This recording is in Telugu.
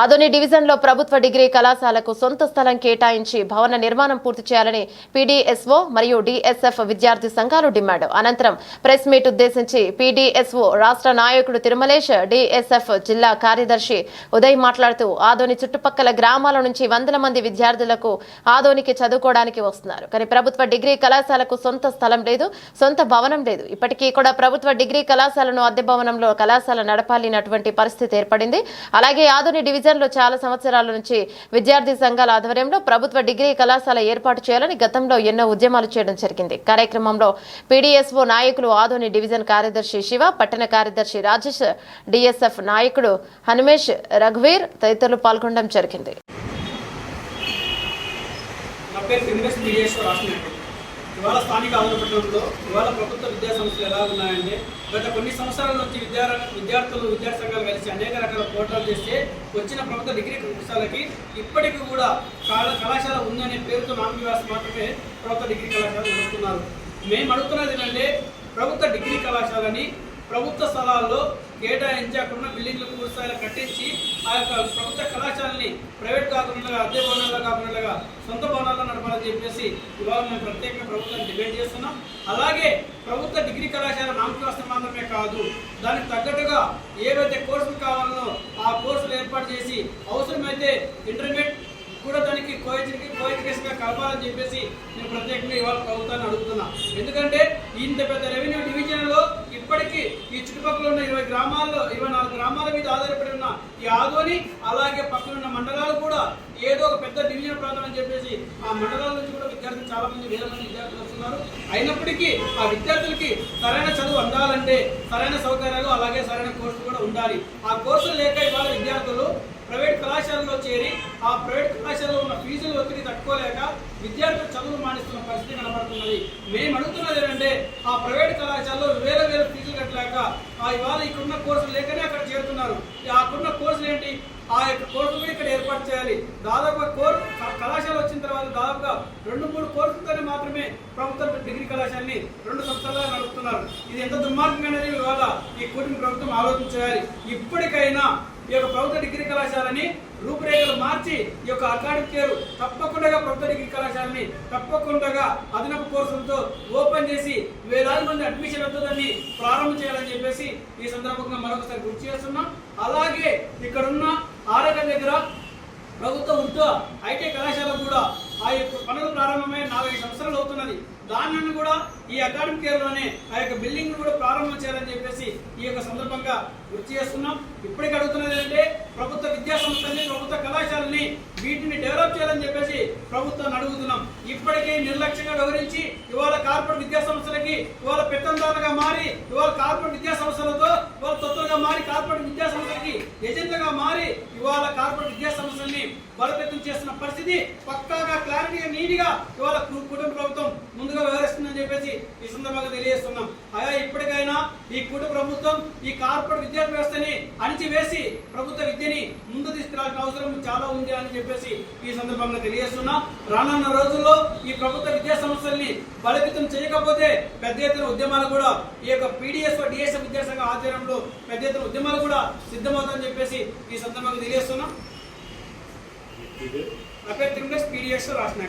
ఆదోని డివిజన్లో ప్రభుత్వ డిగ్రీ కళాశాలకు సొంత స్థలం కేటాయించి భవన నిర్మాణం పూర్తి చేయాలని పీడీఎస్ఓ మరియు డిఎస్ఎఫ్ విద్యార్థి సంఘాలు డిమాండ్. అనంతరం ప్రెస్ మీట్ ఉద్దేశించి పీడీఎస్ఓ రాష్ట్ర నాయకుడు తిరుమలేష్ డిఎస్ఎఫ్ జిల్లా కార్యదర్శి ఉదయ్ మాట్లాడుతూ ఆదోని చుట్టుపక్కల గ్రామాల నుంచి వందల మంది విద్యార్థులకు ఆదోనికి చదువుకోవడానికి వస్తున్నారు. కానీ ప్రభుత్వ డిగ్రీ కళాశాలకు సొంత స్థలం లేదు సొంత భవనం లేదు. ఇప్పటికీ కూడా ప్రభుత్వ డిగ్రీ కళాశాలను అద్దె భవనంలో కళాశాల నడపాలినటువంటి పరిస్థితి ఏర్పడింది. అలాగే ఆదోని డివిజన్లో చాలా సంవత్సరాల నుంచి విద్యార్థి సంఘాల ఆధ్వర్యంలో ప్రభుత్వ డిగ్రీ కళాశాల ఏర్పాటు చేయాలని గతంలో ఎన్నో ఉద్యమాలు చేయడం జరిగింది. కార్యక్రమంలో పీడీఎస్ఓ నాయకులు ఆదోని డివిజన్ కార్యదర్శి శివ పట్టణ కార్యదర్శి రాజేష్ డిఎస్ఎఫ్ నాయకుడు హనుమేష్ రఘువీర్ తదితరులు పాల్గొనడం జరిగింది. ఇవాళ స్థానిక ఆంధ్రప్రదేశ్లో ఇవాళ ప్రభుత్వ విద్యా సంస్థలు ఎలా ఉన్నాయంటే గత కొన్ని సంవత్సరాల నుంచి విద్యా విద్యార్థులు విద్యాసంఘాలు కలిసి అనేక రకాల పోరాటాలు చేస్తే వచ్చిన ప్రభుత్వ డిగ్రీ కళాశాలకి ఇప్పటికీ కూడా కళాశాల ఉందనే పేరుతో నామవ్యాస మాత్రమే ప్రభుత్వ డిగ్రీ కళాశాల నడుపుతున్నారు మేము అడుగుతున్నది ఏంటంటే ప్రభుత్వ డిగ్రీ కళాశాలని ప్రభుత్వ స్థలాల్లో కేటాయించి అక్కడ ఉన్న బిల్డింగ్లు పూర్తిస్థాయిలో కట్టించి ఆ యొక్క ప్రభుత్వ కళాశాలని ప్రైవేట్ కాకుండా అద్దె భవనాల్లో కాకుండా సొంత భవనాల్లో నడపాలని చెప్పేసి ఇవాళ మేము ప్రత్యేకంగా ప్రభుత్వాన్ని డిబేట్ చేస్తున్నాం. అలాగే ప్రభుత్వ డిగ్రీ కళాశాల నామకాస్తం మాత్రమే కాదు దానికి తగ్గట్టుగా ఏవైతే కోర్సులు కావాలనో ఆ కోర్సులు ఏర్పాటు చేసి అవసరమైతే ఇంటర్మీడియట్ కూడా దానికి కోఎడ్యుకేషన్ కోఎడ్యుకేషన్గా కలపాలని చెప్పేసి నేను ప్రత్యేకంగా ఇవాళ ప్రభుత్వాన్ని అడుగుతున్నా. ఎందుకంటే ఇంత పెద్ద రెవెన్యూ డివిజన్లో ఇప్పటికీ ఈ చుట్టుపక్కల ఉన్న ఇరవై గ్రామాల్లో ఇరవై నాలుగు గ్రామాల మీద ఆధారపడి ఉన్న ఈ ఆదోని అలాగే పక్కన ఉన్న మండలాలు కూడా ఏదో ఒక పెద్ద డివిజన్ ప్రాంతం అని చెప్పేసి ఆ మండలాల నుంచి కూడా విద్యార్థులు చాలా మంది వేల మంది విద్యార్థులు వస్తున్నారు. అయినప్పటికీ ఆ విద్యార్థులకి సరైన చదువు అందాలంటే సరైన సౌకర్యాలు అలాగే సరైన కోర్సులు కూడా ఉండాలి. ఆ కోర్సులు లేక ఇవాళ విద్యార్థులు ప్రైవేట్ కళాశాలలో చేరి ఆ ప్రైవేట్ కళాశాలలో ఉన్న ఫీజు ఒత్తిడి తట్టుకోలేక విద్యార్థులు చదువులు మానేస్తున్న పరిస్థితి కనబడుతున్నది మేము అడుగుతున్నది ఏంటంటే ఆ ప్రైవేట్ కళాశాలలో వేల వేల ఫీజులు కట్టలేక ఆ ఇవాళ ఇక్కడున్న కోర్సులు లేకనే అక్కడ చేరుతున్నారు. ఈ అక్కడున్న కోర్సులు ఏంటి? ఆ యొక్క కోర్సులు కూడా ఇక్కడ ఏర్పాటు చేయాలి. దాదాపుగా కోర్ కళాశాల వచ్చిన తర్వాత దాదాపుగా రెండు మూడు కోర్సులతోనే మాత్రమే ప్రభుత్వ డిగ్రీ కళాశాలని రెండు సంవత్సరాలుగా నడుపుతున్నారు. ఇది ఎంత దుర్మార్గమైనది ఇవాళ ఈ కూటమి ప్రభుత్వం ఆలోచన చేయాలి ఇప్పటికైనా ఈ యొక్క ప్రభుత్వ డిగ్రీ కళాశాలని రూపురేఖలు మార్చి ఈ యొక్క అకాడమిక్ తప్ప తప్పకుండా ప్రభుత్వ డిగ్రీ కళాశాలని తప్పకుండా అదనపు కోర్సులతో ఓపెన్ చేసి వేలాది మంది అడ్మిషన్ అవుతుందని ప్రారంభం చేయాలని చెప్పేసి ఈ సందర్భంగా మరొకసారి గుర్తు చేస్తున్నాం. అలాగే ఇక్కడున్న ఆరోగ్యం దగ్గర ప్రభుత్వ ఉర్దూ ఐటీ కళాశాల కూడా ఆ యొక్క పనులు ప్రారంభమై నాలుగైదు సంవత్సరాలు అవుతున్నది. దానిని కూడా ఈ అకాడమిక్ ఇయర్లోనే ఆ యొక్క బిల్డింగ్ కూడా ప్రారంభం చేయాలని చెప్పేసి ఈ యొక్క సందర్భంగా గుర్తు చేస్తున్నాం. ఇప్పటికీ అడుగుతున్నది ఏంటంటే ప్రభుత్వ విద్యా సంస్థల్ని ప్రభుత్వ కళాశాలని వీటిని డెవలప్ చేయాలని చెప్పేసి ప్రభుత్వాన్ని అడుగుతున్నాం ఇప్పటికే నిర్లక్ష్యంగా వివరించి ఇవాళ కార్పొరేట్ విద్యా సంస్థలకి ఇవాళ పెత్తందారులుగా మారి ఇవాళ కార్పొరేట్ విద్యా సంస్థలతో ఇవాళ తొత్తులుగా మారి కార్పొరేట్ విద్యా సంస్థలకి ఏజెంట్లుగా మారి ఇవాళ కార్పొరేట్ విద్యా సంస్థల్ని బలోపేతం చేస్తున్న పరిస్థితి పక్కాగా క్లారిటీగా నీటిగా ఇవాళ కుటుంబ ప్రభుత్వం ముందుగా వ్యవహరిస్తుందని చెప్పేసి ఈ సందర్భంగా తెలియజేస్తున్నాం. అలా ఇప్పటికైనా ఈ కుటుంబ ప్రభుత్వం ఈ కార్పొరేట్ విద్యా వ్యవస్థని అణిచివేసి ప్రభుత్వ విద్యని ముందు అవసరం చాలా ఉంది అని చెప్పేసి ఈ సందర్భంగా తెలియజేస్తున్నాం. రానున్న రోజుల్లో ఈ ప్రభుత్వ విద్యా సంస్థల్ని బలోపేతం చేయకపోతే పెద్ద ఎత్తున ఉద్యమాలు కూడా ఈ యొక్క పీడిఎస్ డిఎస్ఎఫ్ విద్యాసంఘ ఆధ్వర్యంలో పెద్ద ఎత్తున ఉద్యమాలు కూడా సిద్ధమవుతాయని చెప్పేసి ఈ సందర్భంగా తెలియజేస్తున్నాం. నా పేరు పీడిఎస్ రాసిన